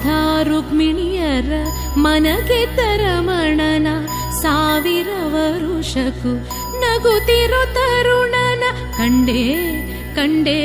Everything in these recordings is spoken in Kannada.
ರಾಧಾ ರುಕ್ಮಿಣಿಯರ ಮನಗೆದ್ದರಮಣನ ಸಾವಿರ ವರುಷಕು ನಗುತ್ತಿರು ತರುಣನ ಕಂಡೇ ಕಂಡೇ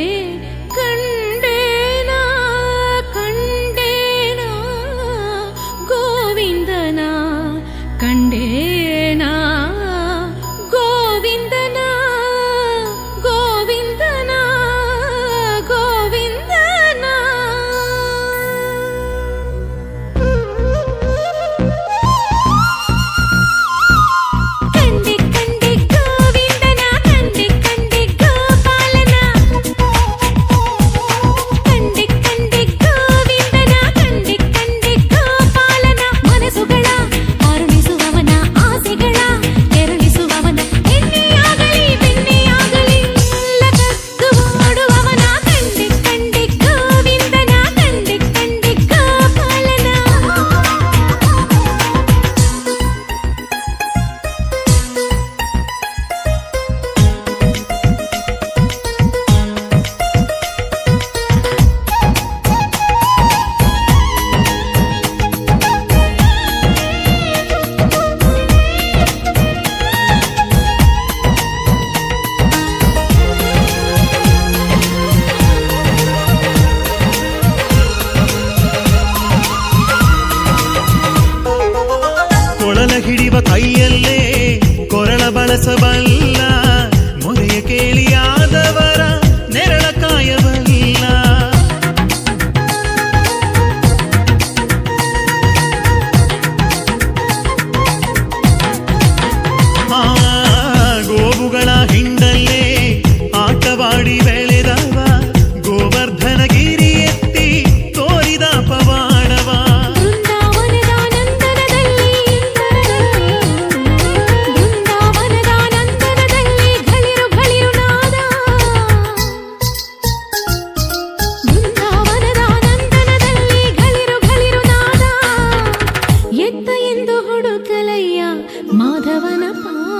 माधवन पा